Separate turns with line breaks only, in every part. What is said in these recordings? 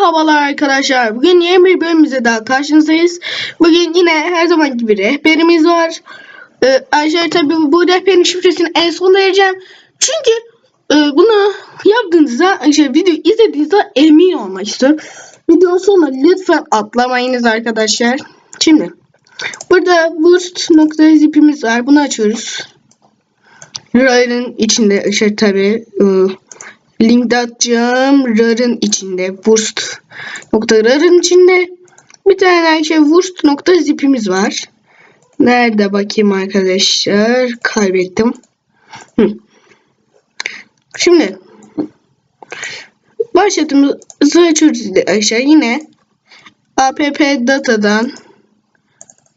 Merhabalar arkadaşlar. Bugün yeni bir bölümümüze daha karşınızdayız. Bugün yine her zaman gibi rehberimiz var. Ee, Ayşe tabi bu rehberin şifresini en son vereceğim. Çünkü e, bunu yaptığınızda, işte video izlediğinizde emin olmak istiyorum. Videonun sonuna lütfen atlamayınız arkadaşlar. Şimdi burada boost nokta zipimiz var. Bunu açıyoruz. RAR'ın içinde işte tabi link atacağım. RAR'ın içinde Wurst nokta RAR'ın içinde bir tane şey Wurst nokta zipimiz var. Nerede bakayım arkadaşlar? Kaybettim. Hı. Şimdi başlatımızı açıyoruz aşağı yine app datadan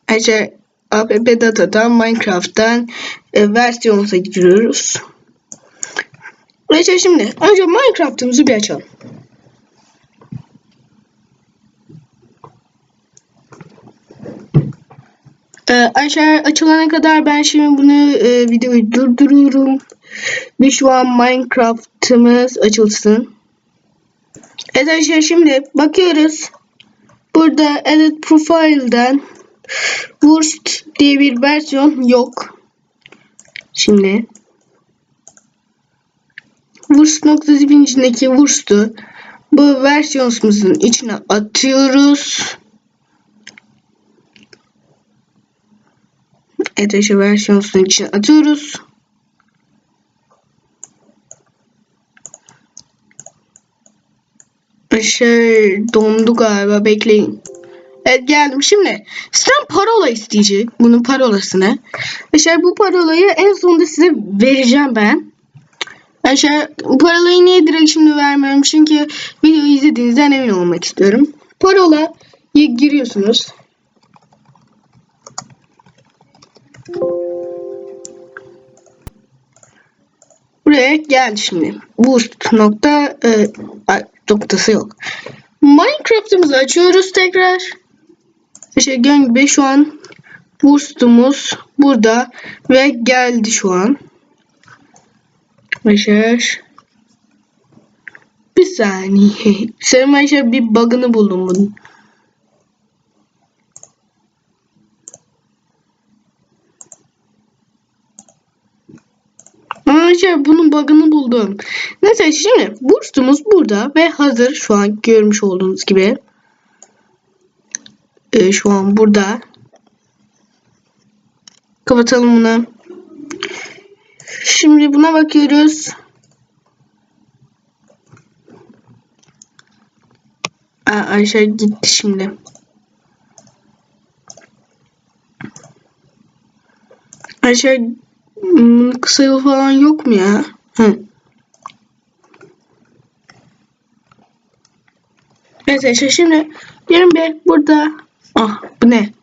aşağı app datadan Minecraft'tan e, versiyonumuza giriyoruz. Neyse şimdi önce Minecraft'ımızı bir açalım. Ee, aşağı açılana kadar ben şimdi bunu e, videoyu durduruyorum. Bir şu an Minecraft'ımız açılsın. Evet arkadaşlar şimdi bakıyoruz. Burada Edit Profile'den Worst diye bir versiyon yok. Şimdi Wurst nokta zipin içindeki Wurst'u bu versiyonumuzun içine atıyoruz. Eteşi versiyonumuzun içine atıyoruz. Şey dondu galiba bekleyin. Evet geldim. Şimdi sizden parola isteyecek. Bunun parolasını. Şey bu parolayı en sonunda size vereceğim ben. Aşağı parolayı niye direkt şimdi vermiyorum? Çünkü videoyu izlediğinizden emin olmak istiyorum. Parola giriyorsunuz. Buraya gel şimdi. Boost nokta e, noktası yok. Minecraft'ımızı açıyoruz tekrar. İşte gördüğünüz gibi şu an boost'umuz burada ve geldi şu an. Arkadaşlar. Bir saniye. Senin arkadaşlar bir bug'ını buldum bunun. Arkadaşlar bunun bug'ını buldum. Neyse şimdi boost'umuz burada ve hazır şu an görmüş olduğunuz gibi. Ee, şu an burada. Kapatalım bunu. Şimdi buna bakıyoruz. Aa, Ayşe gitti şimdi. Ayşe kısa yol falan yok mu ya? Hı. Evet Ayşe şimdi 21 burada. Ah bu ne?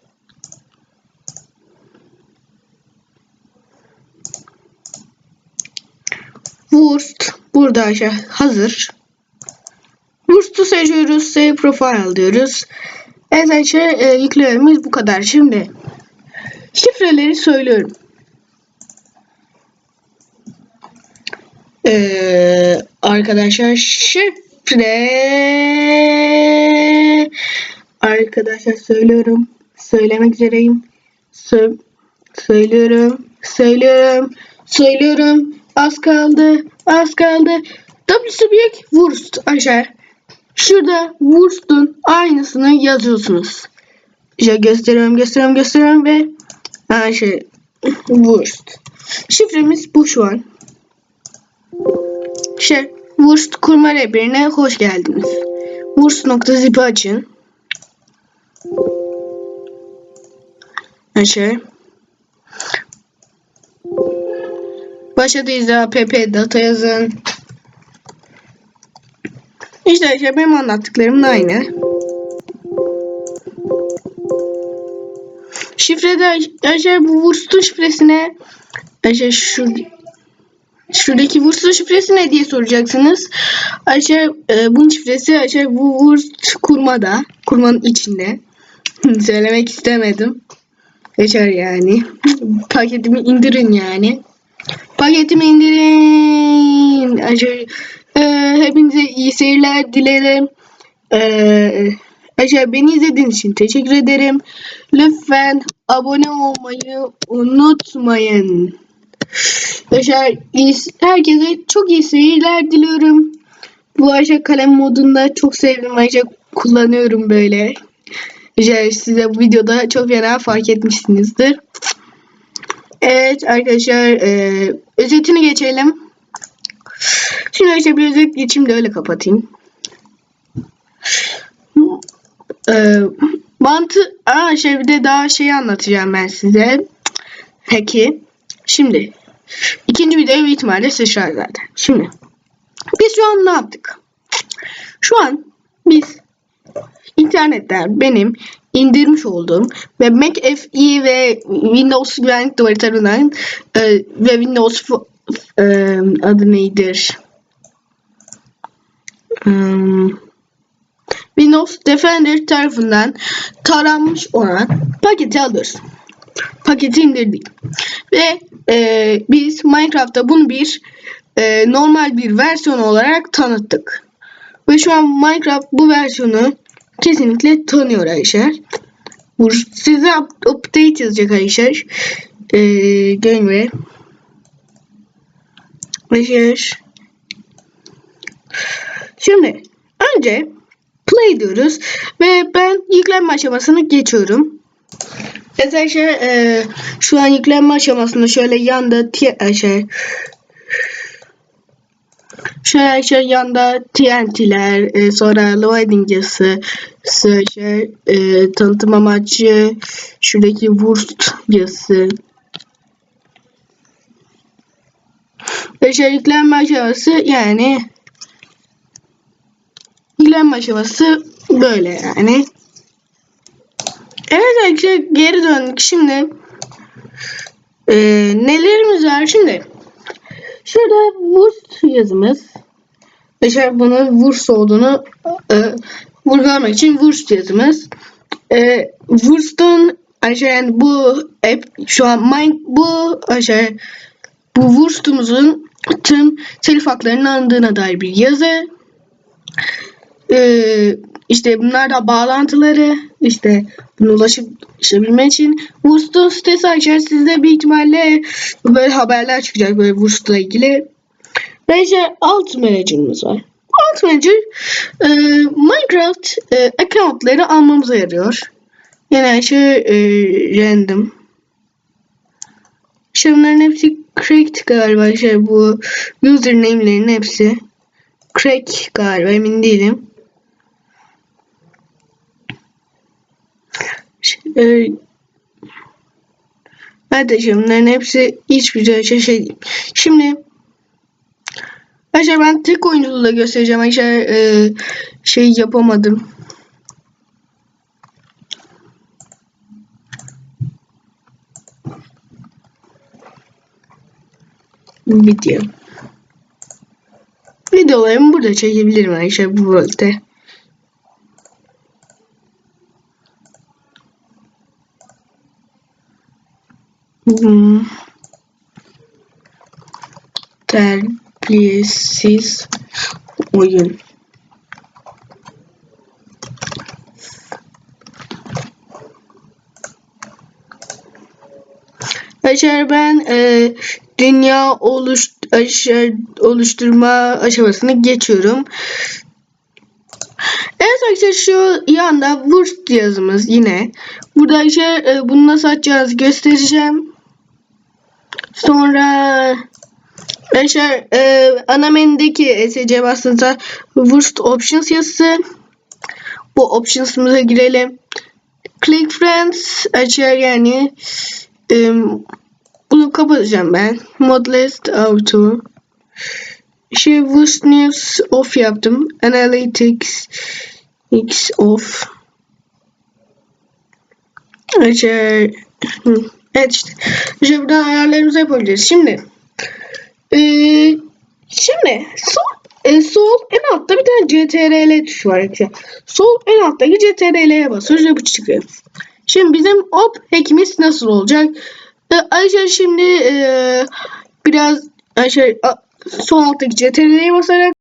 Wurst burada hazır. Wurst'u seçiyoruz. Save profile diyoruz. Evet arkadaşlar e, yüklememiz bu kadar. Şimdi şifreleri söylüyorum. Ee, arkadaşlar şifre arkadaşlar söylüyorum. Söylemek üzereyim. Sö söylüyorum. Söylüyorum. Söylüyorum. Az kaldı. Az kaldı. W'si büyük Wurst aşağı. Şurada Wurst'un aynısını yazıyorsunuz. İşte gösteriyorum gösteriyorum gösteriyorum ve ha şey Wurst. Şifremiz bu şu an. Şey Wurst kurma rehberine hoş geldiniz. Wurst.zip'i açın. Şey. Başladıysa app data yazın. İşte işte benim anlattıklarımın aynı. Şifrede aşağı bu Wurst'un şifresine aşağı şu şuradaki Wurst'un şifresi ne diye soracaksınız. Aşağı e, bunun şifresi aşağı bu Wurst kurmada. Kurmanın içinde. Söylemek istemedim. Geçer yani. Paketimi indirin yani. Paketimi indirin. Aşağı e, hepinize iyi seyirler dilerim. Ee, beni izlediğiniz için teşekkür ederim. Lütfen abone olmayı unutmayın. Arkadaşlar herkese çok iyi seyirler diliyorum. Bu Ayşe kalem modunda çok sevdim Ayşe kullanıyorum böyle. Arkadaşlar size bu videoda çok fena fark etmişsinizdir. Evet arkadaşlar e, özetini geçelim. Şimdi işte bir özet geçeyim de öyle kapatayım. E, mantı Aa, şey bir de daha şey anlatacağım ben size. Peki. Şimdi ikinci video büyük ihtimalle sıçrar zaten. Şimdi biz şu an ne yaptık? Şu an biz internetten benim indirmiş olduğum ve McAfee ve Windows güvenlik duvarı tarafından e, ve Windows e, adı neydir? Hmm, Windows Defender tarafından taranmış olan paketi alıyoruz. Paketi indirdik. Ve e, biz Minecraft'ta bunu bir e, normal bir versiyon olarak tanıttık. Ve şu an Minecraft bu versiyonu kesinlikle tanıyor arkadaşlar. Size up- update yazacak arkadaşlar. Ee, gelin ve arkadaşlar. Şimdi önce play diyoruz ve ben yüklenme aşamasını geçiyorum. Evet arkadaşlar e, şu an yüklenme aşamasında şöyle yanda arkadaşlar Şöyle arkadaşlar yanda TNT'ler, e, sonra loading şey, e, tanıtım amaçlı, şuradaki Wurst yazısı. Ve şey yüklenme aşaması yani yüklenme aşaması böyle yani. Evet arkadaşlar geri döndük şimdi. E, nelerimiz var şimdi? Şurada Wurst yazımız. Arkadaşlar bunun Wurst olduğunu e, vurgulamak için Wurst yazımız. E, Wurst'un arkadaşlar yani bu hep şu an mind, bu arkadaşlar bu Wurst'umuzun tüm telif haklarının alındığına dair bir yazı. E, işte bunlar da bağlantıları işte bunu ulaşabilmek için Wurst'un sitesi arkadaşlar sizde bir ihtimalle böyle haberler çıkacak böyle Wurst'la ilgili. Bence alt manager'ımız var. Alt manager e, Minecraft e, account'ları almamıza yarıyor. Yani şey e, random. İşte hepsi cracked galiba şey bu username'lerin hepsi. Crack galiba emin değilim. Ee, Kardeşim bunların hepsi hiçbir şey şey değil. Şimdi Arkadaşlar ben tek oyunculuğu da göstereceğim. Arkadaşlar e, şey yapamadım. Video. Videolarımı burada çekebilirim arkadaşlar bu bölümde. Hmm. Terbiyesiz oyun. Arkadaşlar ben e, dünya oluş, oluşturma aşamasını geçiyorum. Evet arkadaşlar şu yanda Wurst yazımız yine. Burada arkadaşlar e, bunu nasıl açacağız göstereceğim. Sonra arkadaşlar e, ana menüdeki SC bastığınızda Wurst Options yazısı. Bu options'ımıza girelim. Click Friends açar yani e, bunu kapatacağım ben. Mod list auto. Şey Wurst News off yaptım. Analytics X off. Açar. Evet işte. İşte buradan ayarlarımızı yapabiliriz. Şimdi ee, şimdi sol, e, sol en altta bir tane CTRL tuşu var. arkadaşlar. Sol en alttaki CTRL'ye basıyoruz ve bu çıkıyor. Şimdi bizim op hackimiz nasıl olacak? Ee, Ayşe şimdi e, biraz Ayşe a- sol alttaki CTRL'ye basarak